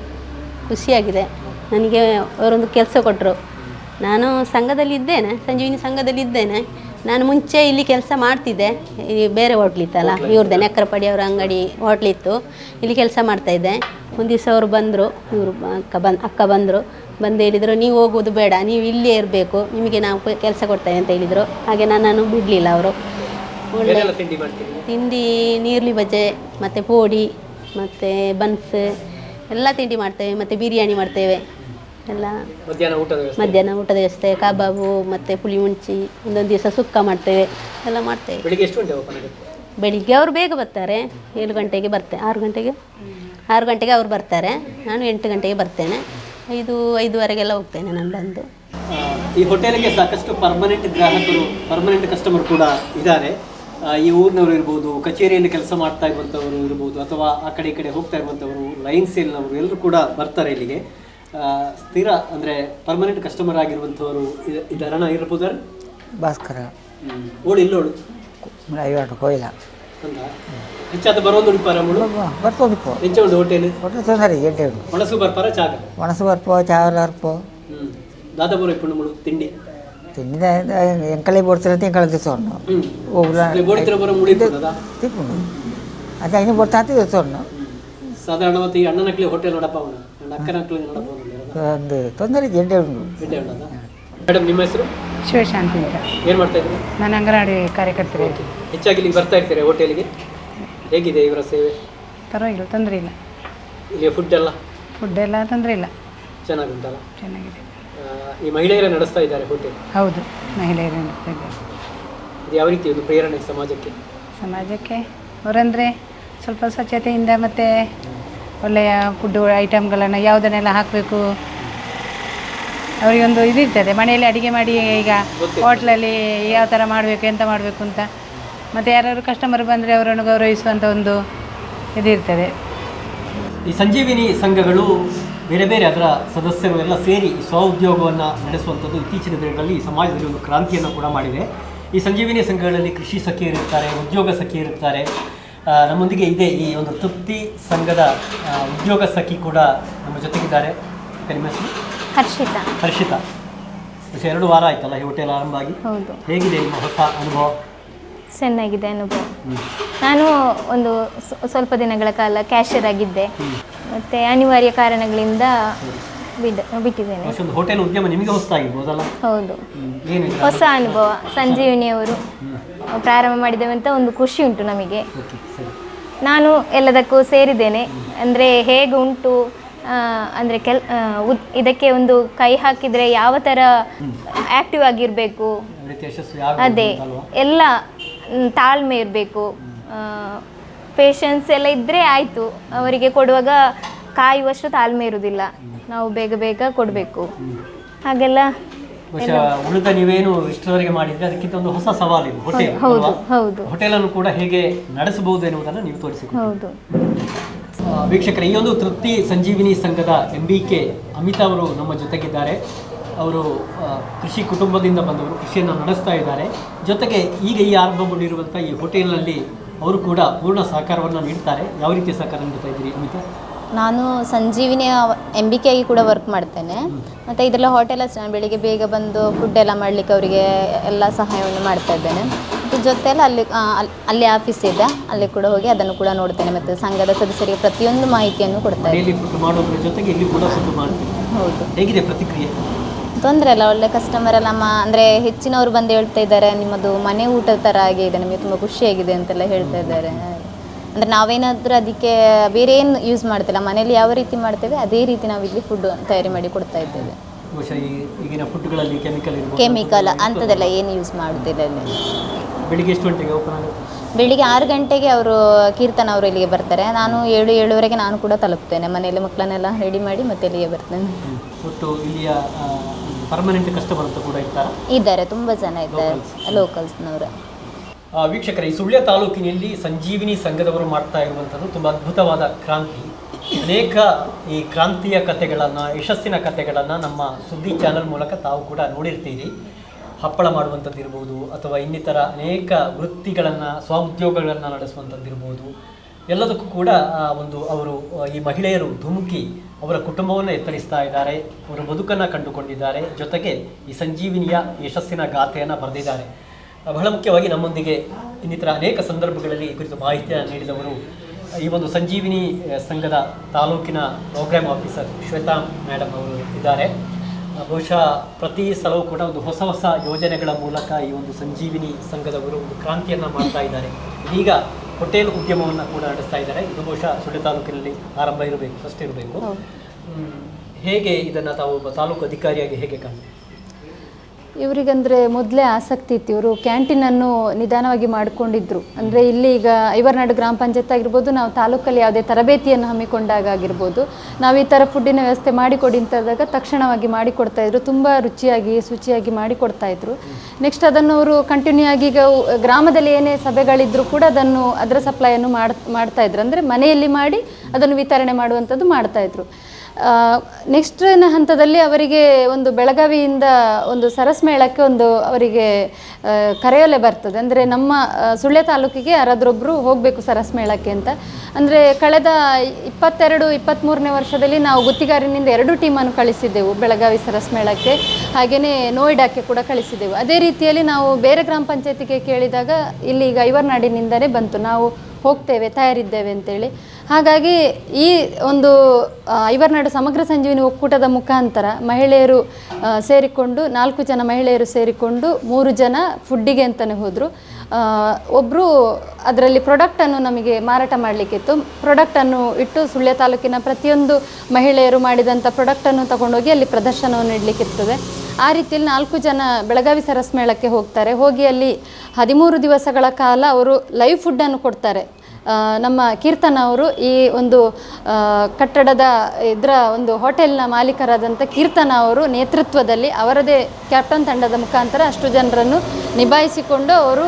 ಖುಷಿಯಾಗಿದೆ. ನನಗೆ ಅವರೊಂದು ಕೆಲಸ ಕೊಟ್ಟರು ನಾನು ಸಂಘದಲ್ಲಿ ಇದ್ದೇನೆ ಸಂಜೀವಿನಿ ಸಂಘದಲ್ಲಿ ಇದ್ದೇನೆ. ನಾನು ಮುಂಚೆ ಇಲ್ಲಿ ಕೆಲಸ ಮಾಡ್ತಿದ್ದೆ ಈ ಬೇರೆ ಹೋಟ್ಲಿತ್ತಲ್ಲ ಇವ್ರದ್ದೆ ನೆಕ್ಕರಪಡಿ ಅವರ ಅಂಗಡಿ ಹೋಟ್ಲಿತ್ತು ಇಲ್ಲಿ ಕೆಲಸ ಮಾಡ್ತಾಯಿದ್ದೆ ಒಂದು ದಿವಸ ಅವರು ಬಂದರು ಇವರು ಅಕ್ಕ ಬಂದು ಅಕ್ಕ ಬಂದರು. ಬಂದು ಹೇಳಿದರು ನೀವು ಹೋಗೋದು ಬೇಡ ನೀವು ಇಲ್ಲೇ ಇರಬೇಕು ನಿಮಗೆ ನಾವು ಕೆಲಸ ಕೊಡ್ತೇವೆ ಅಂತ ಹೇಳಿದರು. ಹಾಗೆ ನಾನು ಬಿಡಲಿಲ್ಲ ಅವರು. ಒಳ್ಳೆ ತಿಂಡಿ ನೀರ್ಲಿ ಬಜೆ ಮತ್ತು ಪೋಡಿ ಮತ್ತು ಬನ್ಸ್ ಎಲ್ಲ ತಿಂಡಿ ಮಾಡ್ತೇವೆ ಮತ್ತು ಬಿರಿಯಾನಿ ಮಾಡ್ತೇವೆ. ಎಲ್ಲ. ಮಧ್ಯಾಹ್ನ ಊಟದ ವ್ಯವಸ್ಥೆ? ಕಬಾಬು ಮತ್ತು ಪುಳಿ ಮುಂಚಿ ಒಂದೊಂದು ದಿವಸ ಸುಕ್ಕ ಮಾಡ್ತೇವೆ ಎಲ್ಲ ಮಾಡ್ತೇವೆ. ಬೆಳಿಗ್ಗೆ ಅವರು ಬೇಗ ಬರ್ತಾರೆ ಏಳು ಗಂಟೆಗೆ ಬರ್ತೇನೆ ಆರು ಗಂಟೆಗೆ? ಆರು ಗಂಟೆಗೆ ಅವ್ರು ಬರ್ತಾರೆ ನಾನು ಎಂಟು ಗಂಟೆಗೆ ಬರ್ತೇನೆ ಐದು ಐದುವರೆಗೆಲ್ಲ ಹೋಗ್ತೇನೆ ನಾನು ಬಂದು. ಈ ಹೋಟೆಲ್ಗೆ ಸಾಕಷ್ಟು ಪರ್ಮನೆಂಟ್ ಗ್ರಾಹಕರು ಪರ್ಮನೆಂಟ್ ಕಸ್ಟಮರ್ ಕೂಡ ಇದ್ದಾರೆ. ಈ ಊರಿನವರು ಇರ್ಬೋದು ಕಚೇರಿಯಲ್ಲಿ ಕೆಲಸ ಮಾಡ್ತಾ ಇರುವಂಥವರು ಇರ್ಬೋದು ಅಥವಾ ಆ ಕಡೆ ಈ ಕಡೆ ಹೋಗ್ತಾ ಇರುವಂಥವರು ಲೈನ್ ಸೇಲ್ನವರು ಎಲ್ಲರೂ ಕೂಡ ಬರ್ತಾರೆ ಇಲ್ಲಿಗೆ. ಸ್ಥಿರ ಅಂದರೆ ಪರ್ಮನೆಂಟ್ ಕಸ್ಟಮರ್ ಆಗಿರುವಂಥವರು ಇದ- ಇದರಣ ಇರ್ಬೋದಾರೆ ಭಾಸ್ಕರ. ಓಡು ಇಲ್ಲೋಡು ಐವತ್ತು ಕೊಯ್ಲ. ಅಂತ ಹೆಚ್ಚಾದ ಬರೋದು ಉಡುಪಾರ ಮುಳು ಬರ್ತೋದಿಪ್ಪು ಹೆಚ್ಚ ಉಂಟು ಹೋಟೆಲ್ ಒಟ್ಟು ತೊಂದರೆ ಎಂಟೆ ಒಣಸು ಬರ್ಪಾರ ಚಾಗ ಒಣಸು ಬರ್ಪೋ ಚಾವಲ ಅರ್ಪೋ ಹ್ಞೂ ದಾದಾಪುರ ಇಪ್ಪಣ್ಣು ಮುಳು ತಿಂಡಿ? ತಿಂಡಿದ ಎಂಕಳೆ ಬೋಡ್ತಾರೆ ಅಂತ ಎಂಕಳೆ ದಿವಸವನ್ನು ಬೋಡಿತರ ಬರೋ ಮುಳಿ ಇರ್ತದಾ ತಿಪ್ಪುಂಡು ಅದು ಐನು ಬೋಡ್ತಾ ಅಂತ ದಿವಸವನ್ನು ಸಾಧಾರಣವತ್ತು ಈ ಅಣ್ಣನಕ್ಲಿ ಹೋಟೆಲ್ ನೋಡಪ್ಪ ಅವನು. ಅಕ್ಕನಕ್ಲಿ ನೋಡಪ್ಪ ಒಂದು ತೊಂದರೆ ಇದೆ ಉಂಟು. ಮೇಡಮ್ ನಿಮ್ಮ ಹೆಸರು? ಶಿವಶಾಂತಿ ಅಂತ. ಏನು ಮಾಡ್ತಾ ಇದ್ದೀರಿ? ನಾನು ಅಂಗನವಾಡಿ ಕಾರ್ಯಕರ್ತರು. ಹೆಚ್ಚಾಗಿ ಇಲ್ಲಿ ಬರ್ತಾ ಇರ್ತೀರಾ ಹೋಟೆಲಿಗೆ? ಹೇಗಿದೆ ಇವರ ಸೇವೆ? ಪರವಾಗಿಲ್ಲ ತೊಂದರೆ ಇಲ್ಲ. ಇಲ್ಲಿ ಫುಡ್ ಎಲ್ಲ? ಫುಡ್ ಎಲ್ಲ ತೊಂದರೆ ಇಲ್ಲ. ಚೆನ್ನಾಗುಂಟಲ್ಲ? ಚೆನ್ನಾಗಿದೆ. ಆ, ಈ ಮಹಿಳೆಯರೇ ನಡೆಸ್ತಾ ಇದ್ದಾರೆ ಹೋಟೆಲ್? ಹೌದು ಮಹಿಳೆಯರು ನಡೆಸ್ತಾ ಇದ್ದಾರೆ. ಇದು ಯಾವ ರೀತಿ ಒಂದು ಪ್ರೇರಣೆ ಸಮಾಜಕ್ಕೆ? ಸಮಾಜಕ್ಕೆ ಅವರಂದರೆ ಸ್ವಲ್ಪ ಸ್ವಚ್ಛತೆಯಿಂದ ಮತ್ತು ಒಳ್ಳೆಯ ಫುಡ್ಡು ಐಟಮ್ಗಳನ್ನು ಯಾವುದನ್ನೆಲ್ಲ ಹಾಕಬೇಕು? ಅವರಿಗೊಂದು ಇದಿರ್ತದೆ. ಮನೆಯಲ್ಲಿ ಅಡುಗೆ ಮಾಡಿ ಈಗ ಹೋಟ್ಲಲ್ಲಿ ಯಾವ ಥರ ಮಾಡಬೇಕು ಎಂತ ಮಾಡಬೇಕು ಅಂತ. ಮತ್ತು ಯಾರಾದ್ರು ಕಸ್ಟಮರ್ ಬಂದರೆ ಅವರನ್ನು ಗೌರವಿಸುವಂಥ ಒಂದು ಇದಿರ್ತದೆ. ಈ ಸಂಜೀವಿನಿ ಸಂಘಗಳು ಬೇರೆ ಬೇರೆ ಅದರ ಸದಸ್ಯರು ಎಲ್ಲ ಸೇರಿ ಸ್ವ ಸ್ವಉದ್ಯೋಗವನ್ನು ನಡೆಸುವಂಥದ್ದು ಇತ್ತೀಚಿನ ದಿನಗಳಲ್ಲಿ ಈ ಸಮಾಜದಲ್ಲಿ ಒಂದು ಕ್ರಾಂತಿಯನ್ನು ಕೂಡ ಮಾಡಿದೆ. ಈ ಸಂಜೀವಿನಿ ಸಂಘಗಳಲ್ಲಿ ಕೃಷಿ ಸಖಿಯರಿರ್ತಾರೆ ಉದ್ಯೋಗ ಸಖಿಯರಿರ್ತಾರೆ ನಮ್ಮೊಂದಿಗೆ ಇದೆ ಈ ಒಂದು ತೃಪ್ತಿ ಸಂಘದ ಉದ್ಯೋಗ ಸಖಿ ಕೂಡ ನಮ್ಮ ಜೊತೆಗಿದ್ದಾರೆ. ಹರ್ಷಿತಾ. ಹರ್ಷಿತಾ. ಎರಡು ವಾರ ಆಯ್ತಲ್ಲ ಈ ಹೋಟೆಲ್ ಆರಂಭ ಆಗಿ. ಹೌದು. ಹೇಗಿದೆ ನಿಮ್ಮ ಹೊಸ ಅನುಭವ? ಚೆನ್ನಾಗಿದೆ ಅನುಭವ. ನಾನು ಒಂದು ಸ್ವಲ್ಪ ದಿನಗಳ ಕಾಲ ಕ್ಯಾಶಿಯರ್ ಆಗಿದ್ದೆ. ಮತ್ತೆ ಅನಿವಾರ್ಯ ಕಾರಣಗಳಿಂದ ಬಿಟ್ಟಿದ್ದೇನೆ. ಹೋಟೆಲ್ ಉದ್ಯಮ ನಿಮಗೆ ಹೊಸದಾಗಿರ್ಬೋದಲ್ಲ ಹೌದು. ಹೊಸ ಅನುಭವ. ಸಂಜೀವಿನಿಯವರು ಪ್ರಾರಂಭ ಮಾಡಿದ್ದೇವೆ ಅಂತ ಒಂದು ಖುಷಿ ಉಂಟು ನಮಗೆ. ನಾನು ಎಲ್ಲದಕ್ಕೂ ಸೇರಿದ್ದೇನೆ. ಅಂದರೆ ಹೇಗೆ ಉಂಟು? ಅಂದರೆ ಕೆಲ್ ಉದ್- ಇದಕ್ಕೆ ಒಂದು ಕೈ ಹಾಕಿದರೆ ಯಾವ ಥರ ಆ್ಯಕ್ಟಿವ್ ಆಗಿರಬೇಕು? ರೀತಿ ಯಶಸ್ವಿ ಅದೇ. ಎಲ್ಲ ಮ್, ತಾಳ್ಮೆ ಇರಬೇಕು. ಪೇಷನ್ಸ್ ಎಲ್ಲ ಇದ್ದರೆ ಆಯಿತು. ಅವರಿಗೆ ಕೊಡುವಾಗ ಕಾಯುವಷ್ಟು ತಾಳ್ಮೆ ಇರುವುದಿಲ್ಲ ನಾವು ಬೇಗ ಬೇಗ ಕೊಡಬೇಕು. ಹಾಗೆಲ್ಲ ಬಹುಶಃ ಉಳಿದ ನೀವೇನು ಇಷ್ಟರವರೆಗೆ ಮಾಡಿದ್ರೆ ಅದಕ್ಕಿಂತ ಒಂದು ಹೊಸ ಸವಾಲು ಇದು ಹೋಟೆಲ್ ಹೌದು? ಹೌದು. ಹೋಟೆಲನ್ನು ಕೂಡ ಹೇಗೆ ನಡೆಸಬಹುದು ಎನ್ನುವುದನ್ನು ನೀವು ತೋರಿಸಿಕೊಡಿ. ಹೌದು. ವೀಕ್ಷಕರೇ ಈ ಒಂದು ತೃಪ್ತಿ ಸಂಜೀವಿನಿ ಸಂಘದ ಎಂ ಬಿ ಕೆ ಅಮಿತಾ ಅವರು ನಮ್ಮ ಜೊತೆಗಿದ್ದಾರೆ. ಅವರು ಕೃಷಿ ಕುಟುಂಬದಿಂದ ಬಂದವರು ಕೃಷಿಯನ್ನು ನಡೆಸ್ತಾ ಇದ್ದಾರೆ. ಜೊತೆಗೆ ಈಗ ಈ ಆರಂಭಗೊಂಡಿರುವಂತಹ ಈ ಹೋಟೆಲ್ನಲ್ಲಿ ಅವರು ಕೂಡ ಪೂರ್ಣ ಸಹಕಾರವನ್ನು ನೀಡ್ತಾರೆ. ಯಾವ ರೀತಿಯ ಸಹಕಾರ ನೀಡ್ತಾ ಇದ್ದೀರಿ ಅಮಿತಾ? ನಾನು ಸಂಜೀವಿನಿ ಎಂ ಬಿ ಕೆ ಆಗಿ ಕೂಡ ವರ್ಕ್ ಮಾಡ್ತೇನೆ. ಮತ್ತು ಇದೆಲ್ಲ ಹೋಟೆಲ್ ಅಷ್ಟೇ ನಾನು ಬೆಳಿಗ್ಗೆ ಬೇಗ ಬಂದು ಫುಡ್ ಎಲ್ಲ ಮಾಡಲಿಕ್ಕೆ ಅವರಿಗೆ ಎಲ್ಲ ಸಹಾಯವನ್ನು ಮಾಡ್ತಾ ಇದ್ದೇನೆ. ಮತ್ತು ಜೊತೆಯಲ್ಲಿ ಅಲ್ಲಿ ಅಲ್ಲಿ ಆಫೀಸ್ ಇದೆ ಅಲ್ಲಿ ಕೂಡ ಹೋಗಿ ಅದನ್ನು ಕೂಡ ನೋಡ್ತೇನೆ. ಮತ್ತು ಸಂಘದ ಸದಸ್ಯರಿಗೆ ಪ್ರತಿಯೊಂದು ಮಾಹಿತಿಯನ್ನು ಕೊಡ್ತಾ ಇದ್ದೇನೆ. ತೊಂದರೆ ಇಲ್ಲ ಒಳ್ಳೆ ಕಸ್ಟಮರ್ ಎಲ್ಲ ಮ ಅಂದರೆ ಹೆಚ್ಚಿನವರು ಬಂದು ಹೇಳ್ತಾ ಇದ್ದಾರೆ ನಿಮ್ಮದು ಮನೆ ಊಟದ ಥರ ಆಗಿದೆ ನಮಗೆ ತುಂಬ ಖುಷಿಯಾಗಿದೆ ಅಂತೆಲ್ಲ ಹೇಳ್ತಾ ಇದ್ದಾರೆ. ಅಂದರೆ ನಾವೇನಾದರೂ ಅದಕ್ಕೆ ಬೇರೆ ಏನು ಯೂಸ್ ಮಾಡ್ತಿಲ್ಲ. ಮನೇಲಿ ಯಾವ ರೀತಿ ಮಾಡ್ತೇವೆ ಅದೇ ರೀತಿ ನಾವು ಇಲ್ಲಿ ಫುಡ್ ತಯಾರಿ ಮಾಡಿ ಕೊಡ್ತಾ ಇದ್ದೇವೆ. ಬಹುಶಃ ಈ ಈಗಿನ ಫುಡ್ಗಳಲ್ಲಿ ಕೆಮಿಕಲ್ ಇರ್ಬೋದು. ಕೆಮಿಕಲ್ ಅಂಥದ್ದೆಲ್ಲ ಏನು ಯೂಸ್ ಮಾಡ್ತಿಲ್ಲ ಇಲ್ಲಿ. ಬೆಳಿಗ್ಗೆ ಎಷ್ಟು ಗಂಟೆಗೆ ಓಪನ್ ಆಗುತ್ತೆ? ಬೆಳಿಗ್ಗೆ ಆರು ಗಂಟೆಗೆ ಅವರು ಕೀರ್ತನ ಅವರು ಇಲ್ಲಿಗೆ ಬರ್ತಾರೆ. ನಾನು ಏಳು ಏಳುವರೆಗೆ ನಾನು ಕೂಡ ತಲುಪ್ತೇನೆ. ಮನೆಯಲ್ಲಿ ಮಕ್ಕಳನ್ನೆಲ್ಲ ರೆಡಿ ಮಾಡಿ ಮತ್ತೆ ಇಲ್ಲಿಗೆ ಬರ್ತೇನೆ. ಇಲ್ಲಿಯ ಪರ್ಮನೆಂಟ್ ಕಸ್ಟಮರ್ ಅಂತ ಕೂಡ ಇರ್ತಾರೆ? ಇದ್ದಾರೆ ತುಂಬ ಜನ ಇದ್ದಾರೆ. ಲೋಕಲ್ಸ್ನವರು ವೀಕ್ಷಕರೇ, ಈ ಸುಳ್ಯ ತಾಲೂಕಿನಲ್ಲಿ ಸಂಜೀವಿನಿ ಸಂಘದವರು ಮಾಡ್ತಾ ಇರುವಂಥದ್ದು ತುಂಬ ಅದ್ಭುತವಾದ ಕ್ರಾಂತಿ. ಅನೇಕ ಈ ಕ್ರಾಂತಿಯ ಕಥೆಗಳನ್ನು, ಯಶಸ್ಸಿನ ಕಥೆಗಳನ್ನು ನಮ್ಮ ಸುದ್ದಿ ಚಾನೆಲ್ ಮೂಲಕ ತಾವು ಕೂಡ ನೋಡಿರ್ತೀರಿ. ಹಪ್ಪಳ ಮಾಡುವಂಥದ್ದು ಇರ್ಬೋದು, ಅಥವಾ ಇನ್ನಿತರ ಅನೇಕ ವೃತ್ತಿಗಳನ್ನು ಸ್ವಉದ್ಯೋಗಗಳನ್ನು ನಡೆಸುವಂಥದ್ದಿರ್ಬೋದು ಎಲ್ಲದಕ್ಕೂ ಕೂಡ ಒಂದು ಅವರು, ಈ ಮಹಿಳೆಯರು ಧುಮುಕಿ ಅವರ ಕುಟುಂಬವನ್ನು ಎತ್ತರಿಸ್ತಾ ಇದ್ದಾರೆ. ಅವರ ಬದುಕನ್ನು ಕಂಡುಕೊಂಡಿದ್ದಾರೆ. ಜೊತೆಗೆ ಈ ಸಂಜೀವಿನಿಯ ಯಶಸ್ಸಿನ ಗಾಥೆಯನ್ನು ಬರೆದಿದ್ದಾರೆ. ಬಹಳ ಮುಖ್ಯವಾಗಿ ನಮ್ಮೊಂದಿಗೆ ಇನ್ನಿತರ ಅನೇಕ ಸಂದರ್ಭಗಳಲ್ಲಿ ಈ ಕುರಿತು ಮಾಹಿತಿಯನ್ನು ನೀಡಿದವರು. ಈ ಒಂದು ಸಂಜೀವಿನಿ ಸಂಘದ ತಾಲೂಕಿನ ಪ್ರೋಗ್ರಾಮ್ ಆಫೀಸರ್ ಶ್ವೇತಾ ಮೇಡಮ್ ಅವರು ಇದ್ದಾರೆ. ಬಹುಶಃ ಪ್ರತಿ ಸಲವೂ ಕೂಡ ಒಂದು ಹೊಸ ಹೊಸ ಯೋಜನೆಗಳ ಮೂಲಕ ಈ ಒಂದು ಸಂಜೀವಿನಿ ಸಂಘದವರು ಒಂದು ಕ್ರಾಂತಿಯನ್ನು ಮಾಡ್ತಾ ಇದ್ದಾರೆ. ಇದೀಗ ಹೋಟೆಲ್ ಉದ್ಯಮವನ್ನು ಕೂಡ ನಡೆಸ್ತಾ ಇದ್ದಾರೆ. ಇದು ಬಹುಶಃ ಸುಳ್ಳಿ ತಾಲೂಕಿನಲ್ಲಿ ಆರಂಭ ಇರಬೇಕು ಫಸ್ಟ್ ಇರಬೇಕು ಹೇಗೆ ಇದನ್ನು ತಾವು ಒಬ್ಬ ತಾಲೂಕು ಅಧಿಕಾರಿಯಾಗಿ ಹೇಗೆ ಕಾಣ್ತೀವಿ ಇವರಿಗಂದರೆ ಮೊದಲೇ ಆಸಕ್ತಿ ಇತ್ತು. ಇವರು ಕ್ಯಾಂಟೀನನ್ನು ನಿಧಾನವಾಗಿ ಮಾಡಿಕೊಂಡಿದ್ರು. ಅಂದರೆ ಇಲ್ಲಿ ಈಗ ಐವರ್ನಾಡು ಗ್ರಾಮ ಪಂಚಾಯತ್ ಆಗಿರ್ಬೋದು, ನಾವು ತಾಲೂಕಲ್ಲಿ ಯಾವುದೇ ತರಬೇತಿಯನ್ನು ಹಮ್ಮಿಕೊಂಡಾಗ ಆಗಿರ್ಬೋದು, ನಾವು ಈ ಥರ ಫುಡ್ಡಿನ ವ್ಯವಸ್ಥೆ ಮಾಡಿಕೊಡಿ ಅಂತಂದಾಗ ತಕ್ಷಣವಾಗಿ ಮಾಡಿಕೊಡ್ತಾ ಇದ್ರು. ತುಂಬ ರುಚಿಯಾಗಿ, ಶುಚಿಯಾಗಿ ಮಾಡಿಕೊಡ್ತಾ ಇದ್ರು. ನೆಕ್ಸ್ಟ್ ಅದನ್ನು ಅವರು ಕಂಟಿನ್ಯೂ ಆಗಿ ಈಗ ಗ್ರಾಮದಲ್ಲಿ ಏನೇ ಸಭೆಗಳಿದ್ರು ಕೂಡ ಅದನ್ನು, ಅದರ ಸಪ್ಲೈಯನ್ನು ಮಾಡ್ತಾ ಇದ್ರು. ಅಂದರೆ ಮನೆಯಲ್ಲಿ ಮಾಡಿ ಅದನ್ನು ವಿತರಣೆ ಮಾಡುವಂಥದ್ದು ಮಾಡ್ತಾ ಇದ್ರು. ನೆಕ್ಸ್ಟ್ನ ಹಂತದಲ್ಲಿ ಅವರಿಗೆ ಒಂದು ಬೆಳಗಾವಿಯಿಂದ ಒಂದು ಸರಸ್ ಮೇಳಕ್ಕೆ ಒಂದು ಅವರಿಗೆ ಕರೆಯೊಲೆ ಬರ್ತದೆ. ಅಂದರೆ ನಮ್ಮ ಸುಳ್ಯ ತಾಲೂಕಿಗೆ ಯಾರಾದ್ರೊಬ್ಬರು ಹೋಗಬೇಕು ಸರಸ್ ಮೇಳಕ್ಕೆ ಅಂತ. ಅಂದರೆ ಕಳೆದ ಇಪ್ಪತ್ತೆರಡು ಇಪ್ಪತ್ತ್ಮೂರನೇ ವರ್ಷದಲ್ಲಿ ನಾವು ಗುತ್ತಿಗಾರಿನಿಂದ ಎರಡು ಟೀಮನ್ನು ಕಳಿಸಿದ್ದೆವು ಬೆಳಗಾವಿ ಸರಸ್ ಮೇಳಕ್ಕೆ. ಹಾಗೆಯೇ ನೋಯ್ಡಾಕ್ಕೆ ಕೂಡ ಕಳಿಸಿದ್ದೆವು. ಅದೇ ರೀತಿಯಲ್ಲಿ ನಾವು ಬೇರೆ ಗ್ರಾಮ ಪಂಚಾಯತಿಗೆ ಕೇಳಿದಾಗ ಇಲ್ಲಿ ಈಗ ಐವರ್ನಾಡಿನಿಂದಲೇ ಬಂತು. ನಾವು ಹೋಗ್ತೇವೆ, ತಯಾರಿದ್ದೇವೆ ಅಂತೇಳಿ. ಹಾಗಾಗಿ ಈ ಒಂದು ಐವರ್ನಾಡು ಸಮಗ್ರ ಸಂಜೀವಿನಿ ಒಕ್ಕೂಟದ ಮುಖಾಂತರ ಮಹಿಳೆಯರು ಸೇರಿಕೊಂಡು, ನಾಲ್ಕು ಜನ ಮಹಿಳೆಯರು ಸೇರಿಕೊಂಡು ಮೂರು ಜನ ಫುಡ್ಡಿಗೆ ಅಂತಲೇ ಹೋದರು. ಒಬ್ಬರು ಅದರಲ್ಲಿ ಪ್ರಾಡಕ್ಟನ್ನು ನಮಗೆ ಮಾರಾಟ ಮಾಡಲಿಕ್ಕಿತ್ತು. ಪ್ರಾಡಕ್ಟನ್ನು ಇಟ್ಟು ಸುಳ್ಯ ತಾಲೂಕಿನ ಪ್ರತಿಯೊಂದು ಮಹಿಳೆಯರು ಮಾಡಿದಂಥ ಪ್ರಾಡಕ್ಟನ್ನು ತಗೊಂಡೋಗಿ ಅಲ್ಲಿ ಪ್ರದರ್ಶನವನ್ನು ಇಡಲಿಕ್ಕಿರ್ತದೆ. ಆ ರೀತಿಯಲ್ಲಿ ನಾಲ್ಕು ಜನ ಬೆಳಗಾವಿ ಸರಸ್ ಮೇಳಕ್ಕೆ ಹೋಗ್ತಾರೆ. ಹೋಗಿ ಅಲ್ಲಿ ಹದಿಮೂರು ದಿವಸಗಳ ಕಾಲ ಅವರು ಲೈವ್ ಫುಡ್ಡನ್ನು ಕೊಡ್ತಾರೆ. ನಮ್ಮ ಕೀರ್ತನ ಅವರು ಈ ಒಂದು ಕಟ್ಟಡದ ಇದರ ಒಂದು ಹೋಟೆಲ್ನ ಮಾಲೀಕರಾದಂಥ ಕೀರ್ತನ ಅವರು ನೇತೃತ್ವದಲ್ಲಿ ಅವರದೇ ಕ್ಯಾಪ್ಟನ್ ತಂಡದ ಮುಖಾಂತರ ಅಷ್ಟು ಜನರನ್ನು ನಿಭಾಯಿಸಿಕೊಂಡು ಅವರು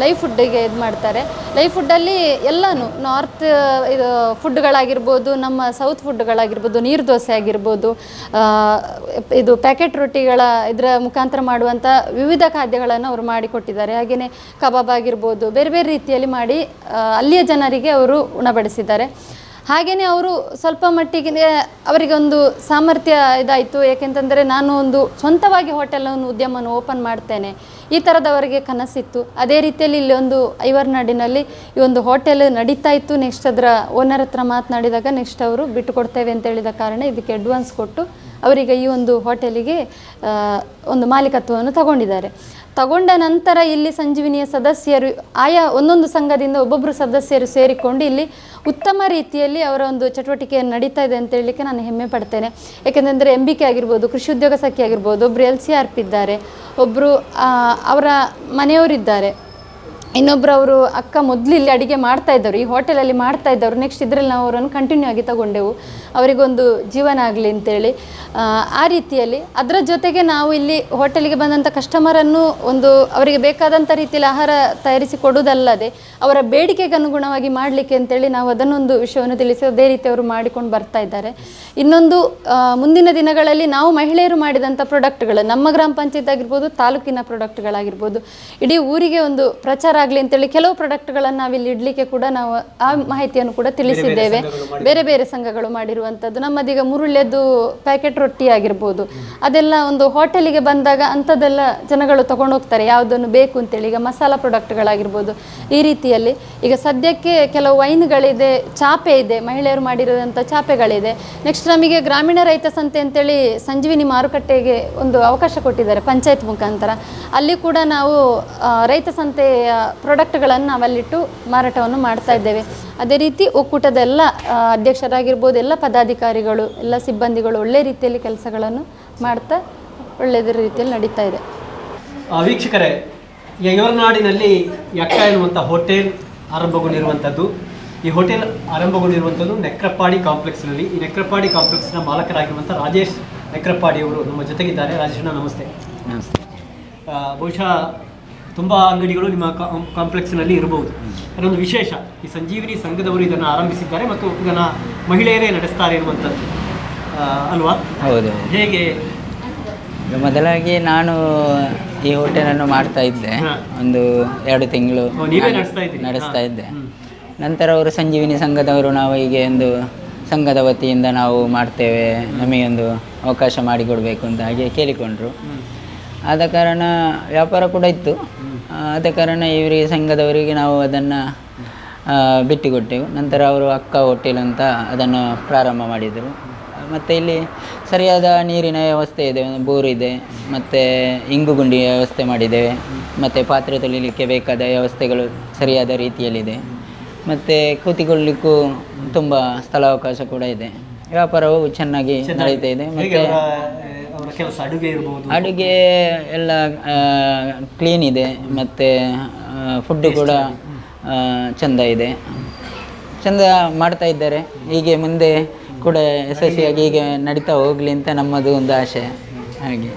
ಲೈವ್ ಫುಡ್ಡಿಗೆ ಇದು ಮಾಡ್ತಾರೆ. ಲೈವ್ ಫುಡ್ಡಲ್ಲಿ ಎಲ್ಲನೂ ನಾರ್ತ್ ಇದು ಫುಡ್ಗಳಾಗಿರ್ಬೋದು ನಮ್ಮ ಸೌತ್ ಫುಡ್ಗಳಾಗಿರ್ಬೋದು ನೀರು ದೋಸೆ ಆಗಿರ್ಬೋದು ಇದು ಪ್ಯಾಕೆಟ್ ರೊಟ್ಟಿಗಳ ಇದರ ಮುಖಾಂತರ ಮಾಡುವಂಥ ವಿವಿಧ ಖಾದ್ಯಗಳನ್ನು ಅವರು ಮಾಡಿಕೊಟ್ಟಿದ್ದಾರೆ. ಹಾಗೆಯೇ ಕಬಾಬ್ ಆಗಿರ್ಬೋದು ಬೇರೆ ಬೇರೆ ರೀತಿಯಲ್ಲಿ ಮಾಡಿ ಆ, ಅಲ್ಲಿಯ ಜನರಿಗೆ ಅವರು ಉಣಬಡಿಸಿದ್ದಾರೆ. ಹಾಗೆಯೇ ಅವರು ಸ್ವಲ್ಪ ಮಟ್ಟಿಗೆ ಅವರಿಗೆ ಒಂದು ಸಾಮರ್ಥ್ಯ ಇದಾಯಿತು. ಏಕೆಂತಂದರೆ ನಾನು ಒಂದು ಸ್ವಂತವಾಗಿ ಹೋಟೆಲನ್ನು, ಉದ್ಯಮವನ್ನು ಓಪನ್ ಮಾಡ್ತೇನೆ. ಈ ಥರದವರಿಗೆ ಕನಸಿತ್ತು. ಅದೇ ರೀತಿಯಲ್ಲಿ ಇಲ್ಲಿ ಒಂದು ಐವರ್ನಾಡಿನಲ್ಲಿ ಈ ಒಂದು ಹೋಟೆಲ್ ನಡೀತಾ ಇತ್ತು. ನೆಕ್ಸ್ಟ್ ಅದರ ಓನರ್ ಹತ್ರ ಮಾತನಾಡಿದಾಗ ನೆಕ್ಸ್ಟ್ ಅವರು ಬಿಟ್ಟು ಕೊಡ್ತೇವೆ ಅಂತ ಹೇಳಿದ ಕಾರಣ ಇದಕ್ಕೆ ಅಡ್ವಾನ್ಸ್ ಕೊಟ್ಟು ಅವರಿಗೆ ಈ ಒಂದು ಹೋಟೆಲಿಗೆ ಒಂದು ಮಾಲೀಕತ್ವವನ್ನು ತಗೊಂಡಿದ್ದಾರೆ. ತಗೊಂಡ ನಂತರ ಇಲ್ಲಿ ಸಂಜೀವಿನಿಯ ಸದಸ್ಯರು, ಆಯಾ ಒಂದೊಂದು ಸಂಘದಿಂದ ಒಬ್ಬೊಬ್ಬರು ಸದಸ್ಯರು ಸೇರಿಕೊಂಡು ಇಲ್ಲಿ ಉತ್ತಮ ರೀತಿಯಲ್ಲಿ ಅವರ ಒಂದು ಚಟುವಟಿಕೆ ನಡೀತಾ ಇದೆ ಅಂತ ಹೇಳಲಿಕ್ಕೆ ನಾನು ಹೆಮ್ಮೆ ಪಡ್ತೇನೆ. ಯಾಕೆಂದರೆ ಎಂ ಬಿ ಕೆ ಆಗಿರ್ಬೋದು, ಕೃಷಿ ಉದ್ಯೋಗ ಸಖಿ ಆಗಿರ್ಬೋದು ಒಬ್ಬರು ಎಲ್ ಸಿ ಆರ್ ಪಿ ಇದ್ದಾರೆ ಒಬ್ಬರು ಅವರ ಮನೆಯವರಿದ್ದಾರೆ. ಇನ್ನೊಬ್ಬರು ಅವರು ಅಕ್ಕ ಮೊದಲು ಇಲ್ಲಿ ಅಡುಗೆ ಮಾಡ್ತಾ ಇದ್ದವರು, ಈ ಹೋಟೆಲಲ್ಲಿ ಮಾಡ್ತಾ ಇದ್ದವರು ನೆಕ್ಸ್ಟ್ ಇದರಲ್ಲಿ ನಾವು ಅವರನ್ನು ಕಂಟಿನ್ಯೂ ಆಗಿ ತಗೊಂಡೆವು. ಅವರಿಗೊಂದು ಜೀವನ ಆಗಲಿ ಅಂತೇಳಿ. ಆ ರೀತಿಯಲ್ಲಿ ಅದರ ಜೊತೆಗೆ ನಾವು ಇಲ್ಲಿ ಹೋಟೆಲಿಗೆ ಬಂದಂಥ ಕಸ್ಟಮರನ್ನು ಒಂದು ಅವರಿಗೆ ಬೇಕಾದಂಥ ರೀತಿಯಲ್ಲಿ ಆಹಾರ ತಯಾರಿಸಿ ಕೊಡುವುದಲ್ಲದೆ, ಅವರ ಬೇಡಿಕೆಗೆ ಅನುಗುಣವಾಗಿ ಮಾಡಲಿಕ್ಕೆ ಅಂತೇಳಿ ನಾವು ಅದನ್ನೊಂದು ವಿಷಯವನ್ನು ತಿಳಿಸಿ ಅದೇ ರೀತಿ ಅವರು ಮಾಡಿಕೊಂಡು ಬರ್ತಾ ಇದ್ದಾರೆ. ಇನ್ನೊಂದು ಮುಂದಿನ ದಿನಗಳಲ್ಲಿ ನಾವು ಮಹಿಳೆಯರು ಮಾಡಿದಂಥ ಪ್ರಾಡಕ್ಟ್ಗಳು ನಮ್ಮ ಗ್ರಾಮ ಪಂಚಾಯತ್ ಆಗಿರ್ಬೋದು, ತಾಲೂಕಿನ ಪ್ರಾಡಕ್ಟ್ಗಳಾಗಿರ್ಬೋದು ಇಡೀ ಊರಿಗೆ ಒಂದು ಪ್ರಚಾರ ಆಗಲಿ ಅಂತೇಳಿ ಕೆಲವು ಪ್ರಾಡಕ್ಟ್ಗಳನ್ನು ನಾವಿಲ್ಲಿ ಇಡಲಿಕ್ಕೆ ಕೂಡ ನಾವು ಆ ಮಾಹಿತಿಯನ್ನು ಕೂಡ ತಿಳಿಸಿದ್ದೇವೆ. ಬೇರೆ ಬೇರೆ ಸಂಘಗಳು ಮಾಡಿರುವಂಥದ್ದು. ನಮ್ಮದೀಗ ಮುರುಳ್ಯದ್ದು ಪ್ಯಾಕೆಟ್ ರೊಟ್ಟಿ ಆಗಿರ್ಬೋದು. ಅದೆಲ್ಲ ಒಂದು ಹೋಟೆಲಿಗೆ ಬಂದಾಗ ಅಂಥದ್ದೆಲ್ಲ ಜನಗಳು ತಗೊಂಡೋಗ್ತಾರೆ ಯಾವುದನ್ನು ಬೇಕು ಅಂತೇಳಿ. ಈಗ ಮಸಾಲ ಪ್ರಾಡಕ್ಟ್ಗಳಾಗಿರ್ಬೋದು ಈ ರೀತಿಯಲ್ಲಿ. ಈಗ ಸದ್ಯಕ್ಕೆ ಕೆಲವು ವೈನ್ಗಳಿದೆ ಚಾಪೆ ಇದೆ. ಮಹಿಳೆಯರು ಮಾಡಿರೋದಂಥ ಚಾಪೆಗಳಿದೆ. ನೆಕ್ಸ್ಟ್ ನಮಗೆ ಗ್ರಾಮೀಣ ರೈತ ಸಂತೆ ಅಂತೇಳಿ ಸಂಜೀವಿನಿ ಮಾರುಕಟ್ಟೆಗೆ ಒಂದು ಅವಕಾಶ ಕೊಟ್ಟಿದ್ದಾರೆ ಪಂಚಾಯತ್ ಮುಖಾಂತರ. ಅಲ್ಲಿ ಕೂಡ ನಾವು ರೈತ ಸಂತೆಯ ಪ್ರಾಡಕ್ಟ್ಗಳನ್ನು ನಾವಲ್ಲಿಟ್ಟು ಮಾರಾಟವನ್ನು ಮಾಡ್ತಾ ಇದ್ದೇವೆ. ಅದೇ ರೀತಿ ಒಕ್ಕೂಟದ ಎಲ್ಲ ಅಧ್ಯಕ್ಷರಾಗಿರ್ಬೋದು ಎಲ್ಲ ಪದಾಧಿಕಾರಿಗಳು ಎಲ್ಲ ಸಿಬ್ಬಂದಿಗಳು ಒಳ್ಳೆ ರೀತಿಯಲ್ಲಿ ಕೆಲಸಗಳನ್ನು ಮಾಡ್ತಾ ಒಳ್ಳೆಯದ ರೀತಿಯಲ್ಲಿ ನಡೀತಾ ಇದೆ. ವೀಕ್ಷಕರೇ ಯಯೋರ್ನಾಡಿನಲ್ಲಿ ಯಕ್ಕ ಎನ್ನುವಂಥ ಹೋಟೆಲ್ ಆರಂಭಗೊಂಡಿರುವಂಥದ್ದು. ಈ ಹೋಟೆಲ್ ಆರಂಭಗೊಂಡಿರುವಂಥದ್ದು ನೆಕ್ರಪ್ಪಾಡಿ ಕಾಂಪ್ಲೆಕ್ಸ್ನಲ್ಲಿ. ಈ ನೆಕ್ರಪ್ಪಾಡಿ ಕಾಂಪ್ಲೆಕ್ಸ್ನ ಮಾಲಕರಾಗಿರುವಂಥ ರಾಜೇಶ್ ನೆಕ್ರಪ್ಪಾಡಿಯವರು ನಮ್ಮ ಜೊತೆಗಿದ್ದಾರೆ. ರಾಜೇಶ್ನ ನಮಸ್ತೆ. ನಮಸ್ತೆ. ಬಹುಶಃ ತುಂಬ ಅಂಗಡಿಗಳು ನಿಮ್ಮ ಕಾಂಪ್ಲೆಕ್ಸ್ನಲ್ಲಿ ಇರಬಹುದು. ಅದೊಂದು ವಿಶೇಷ. ಈ ಸಂಜೀವಿನಿ ಸಂಘದವರು ಇದನ್ನು ಆರಂಭಿಸಿದ್ದಾರೆ ಮತ್ತು ಇದನ್ನು ಮಹಿಳೆಯರೇ ನಡೆಸ್ತಾರೆ ಎನ್ನುವಂಥದ್ದು. ಅಲ್ವಾ? ಹೌದು. ಹೇಗೆ? ಮೊದಲಾಗಿ ನಾನು ಈ ಹೋಟೆಲನ್ನು ಮಾಡ್ತಾ ಇದ್ದೆ. ಒಂದು ಎರಡು ತಿಂಗಳು ನಡೆಸ್ತಾ. ಇದ್ದೆ. ನಂತರ ಅವರು ಸಂಜೀವಿನಿ ಸಂಘದವರು ನಾವು ಹೀಗೆ ಒಂದು ಸಂಘದ ವತಿಯಿಂದ ನಾವು ಮಾಡ್ತೇವೆ ನಮಗೆ ಒಂದು ಅವಕಾಶ ಮಾಡಿಕೊಡ್ಬೇಕು ಅಂತ ಹಾಗೆ ಕೇಳಿಕೊಂಡ್ರು. ಆದ ಕಾರಣ ವ್ಯಾಪಾರ ಕೂಡ ಇತ್ತು. ಆದ ಕಾರಣ ಇವರಿಗೆ ಸಂಘದವರಿಗೆ ನಾವು ಅದನ್ನು ಬಿಟ್ಟುಕೊಟ್ಟೆವು. ನಂತರ ಅವರು ಅಕ್ಕ ಹೋಟೆಲ್ ಅಂತ ಅದನ್ನು ಪ್ರಾರಂಭ ಮಾಡಿದರು. ಮತ್ತು ಇಲ್ಲಿ ಸರಿಯಾದ ನೀರಿನ ವ್ಯವಸ್ಥೆ ಇದೆ ಬೋರ್ ಇದೆ ಮತ್ತು ಇಂಗು ಗುಂಡಿ ವ್ಯವಸ್ಥೆ ಮಾಡಿದ್ದೇವೆ. ಮತ್ತು ಪಾತ್ರೆ ತೊಳಿಲಿಕ್ಕೆ ಬೇಕಾದ ವ್ಯವಸ್ಥೆಗಳು ಸರಿಯಾದ ರೀತಿಯಲ್ಲಿದೆ. ಮತ್ತು ಕೂತಿಕೊಳ್ಳಲಿಕ್ಕೂ ತುಂಬ ಸ್ಥಳಾವಕಾಶ ಕೂಡ ಇದೆ. ವ್ಯಾಪಾರವು ಚೆನ್ನಾಗಿ ನಡೀತಾ ಇದೆ. ಮತ್ತು ಅವರ ಕೆಲಸ ಅಡುಗೆ ಇರಬಹುದು ಅಡುಗೆ ಎಲ್ಲ ಕ್ಲೀನ್ ಇದೆ ಮತ್ತು ಫುಡ್ಡು ಕೂಡ ಚಂದ ಚೆಂದ ಇದೆ. ಚೆಂದ ಮಾಡ್ತಾ ಇದ್ದಾರೆ. ಹೀಗೆ ಮುಂದೆ ಕೂಡ ಯಶಸ್ವಿಯಾಗಿ ಹೀಗೆ ನಡೀತಾ ಹೋಗಲಿ ಅಂತ ನಮ್ಮದು ಒಂದು ಆಶೆ. ಹಾಗೆ.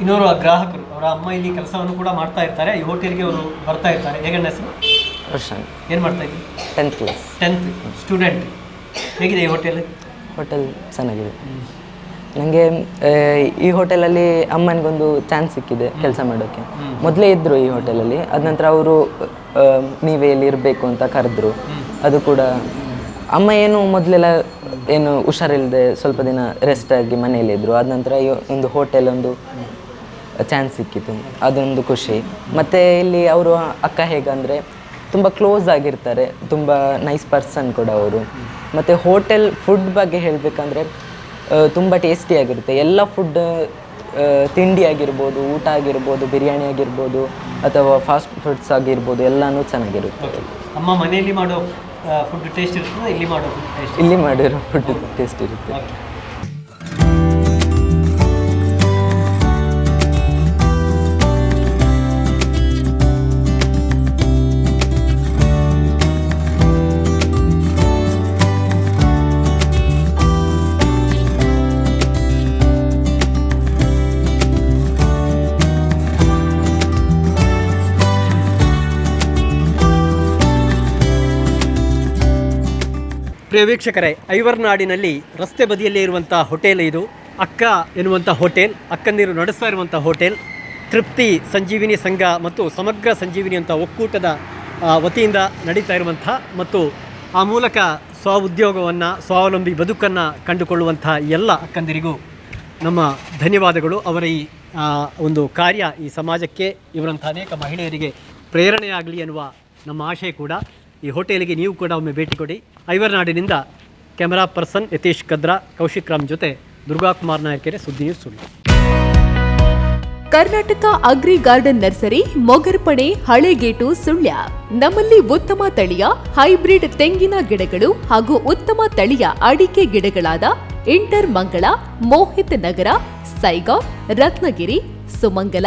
ಇನ್ನೋರು ಗ್ರಾಹಕರು ಅವರ ಅಮ್ಮ ಇಲ್ಲಿ ಕೆಲಸವನ್ನು ಕೂಡ ಮಾಡ್ತಾ ಇರ್ತಾರೆ. ಈ ಹೋಟೆಲ್ಗೆ ಅವರು ಬರ್ತಾ ಇರ್ತಾರೆ. ಹೇಗೆ ಹೆಸರು? ರೋಷನ್ ಏನು ಮಾಡ್ತಾ ಇದ್ದೀವಿ ಟೆಂತ್ ಕ್ಲಾಸ್ ಟೆಂತ್ ಸ್ಟೂಡೆಂಟ್ ಹೇಗಿದೆ ಈ ಹೋಟೆಲ್? ಹೋಟೆಲ್ ಚೆನ್ನಾಗಿದೆ. ನನಗೆ ಈ ಹೋಟೆಲಲ್ಲಿ ಅಮ್ಮನಿಗೊಂದು ಚಾನ್ಸ್ ಸಿಕ್ಕಿದೆ ಕೆಲಸ ಮಾಡೋಕ್ಕೆ ಮೊದಲೇ ಇದ್ದರು ಈ ಹೋಟೆಲಲ್ಲಿ. ಅದ ನಂತರ ಅವರು ನೀವೇ ಇಲ್ಲಿ ಇರಬೇಕು ಅಂತ ಕರೆದ್ರು. ಅದು ಕೂಡ ಅಮ್ಮ ಏನು ಮೊದಲೆಲ್ಲ ಏನು ಹುಷಾರಿಲ್ಲದೆ ಸ್ವಲ್ಪ ದಿನ ರೆಸ್ಟ್ ಆಗಿ ಮನೆಯಲ್ಲಿದ್ದರು ಅದ ನಂತರ ಒಂದು ಹೋಟೆಲ್ ಒಂದು ಚಾನ್ಸ್ ಸಿಕ್ಕಿತು. ಅದೊಂದು ಖುಷಿ. ಮತ್ತು ಇಲ್ಲಿ ಅವರು ಅಕ್ಕ ಹೇಗಂದರೆ ತುಂಬ ಕ್ಲೋಸ್ ಆಗಿರ್ತಾರೆ. ತುಂಬ ನೈಸ್ ಪರ್ಸನ್ ಕೂಡ ಅವರು. ಮತ್ತು ಹೋಟೆಲ್ ಫುಡ್ ಬಗ್ಗೆ ಹೇಳಬೇಕಂದ್ರೆ ತುಂಬ ಟೇಸ್ಟಿಯಾಗಿರುತ್ತೆ ಎಲ್ಲ ಫುಡ್ ತಿಂಡಿ ಆಗಿರ್ಬೋದು ಊಟ ಆಗಿರ್ಬೋದು ಬಿರಿಯಾನಿ ಆಗಿರ್ಬೋದು ಅಥವಾ ಫಾಸ್ಟ್ ಫುಡ್ಸ್ ಆಗಿರ್ಬೋದು ಎಲ್ಲನೂ ಚೆನ್ನಾಗಿರುತ್ತೆ. ಅಮ್ಮ ಮನೆಯಲ್ಲಿ ಮಾಡೋ ಫುಡ್ ಟೇಸ್ಟ್ ಇರ್ತದೆ ಇಲ್ಲಿ ಮಾಡೋ ಫುಡ್ ಟೇಸ್ಟ್ ಇಲ್ಲಿ ಮಾಡಿರೋ ಫುಡ್ ಟೇಸ್ಟ್ ಇರುತ್ತೆ. ಪ್ರಿಯ ವೀಕ್ಷಕರೇ ಐವರ್ನಾಡಿನಲ್ಲಿ ರಸ್ತೆ ಬದಿಯಲ್ಲೇ ಇರುವಂಥ ಹೋಟೆಲ್ ಇದು. ಅಕ್ಕ ಎನ್ನುವಂಥ ಹೋಟೆಲ್ ಅಕ್ಕಂದಿರು ನಡೆಸ್ತಾ ಇರುವಂಥ ಹೋಟೆಲ್. ತೃಪ್ತಿ ಸಂಜೀವಿನಿ ಸಂಘ ಮತ್ತು ಸಮಗ್ರ ಸಂಜೀವಿನಿ ಅಂತ ಒಕ್ಕೂಟದ ವತಿಯಿಂದ ನಡೀತಾ ಇರುವಂಥ ಮತ್ತು ಆ ಮೂಲಕ ಸ್ವ ಉದ್ಯೋಗವನ್ನು ಸ್ವಾವಲಂಬಿ ಬದುಕನ್ನು ಕಂಡುಕೊಳ್ಳುವಂಥ ಎಲ್ಲ ಅಕ್ಕಂದಿರಿಗೂ ನಮ್ಮ ಧನ್ಯವಾದಗಳು. ಅವರ ಈ ಒಂದು ಕಾರ್ಯ ಈ ಸಮಾಜಕ್ಕೆ, ಇವರಂಥ ಅನೇಕ ಮಹಿಳೆಯರಿಗೆ ಪ್ರೇರಣೆಯಾಗಲಿ ಎನ್ನುವ ನಮ್ಮ ಆಶಯ ಕೂಡ. ಈ ಹೋಟೆಲಿಗೆ ನೀವು ಕೂಡ ಒಮ್ಮೆ ಭೇಟಿ ಕೊಡಿ. ಐವರ್ನಾಡಿನಿಂದ ಕ್ಯಾಮರಾ ಪರ್ಸನ್ ಯತೀಶ್ ಕದ್ರಾ, ಕೌಶಿಕ್ ರಾಮ್ ಜೊತೆ ದುರ್ಗಾಕುಮಾರ್ ನಾಯಕೆರೆ ಸುದ್ದಿ ಸುಳ್ಳು. Karnataka agri garden nursery Mogarpane Halegate, Sullia. ನಮ್ಮಲ್ಲಿ ಉತ್ತಮ ತಳಿಯ, ಹೈಬ್ರಿಡ್ ತೆಂಗಿನ ಗಿಡಗಳು ಹಾಗೂ ಉತ್ತಮ ತಳಿಯ ಅಡಿಕೆ ಗಿಡಗಳಾದ ಇಂಟರ್ ಮಂಗಳ, ಮೋಹಿತ್ ನಗರ, ಸೈಗಾ, ರತ್ನಗಿರಿ, ಸುಮಂಗಲ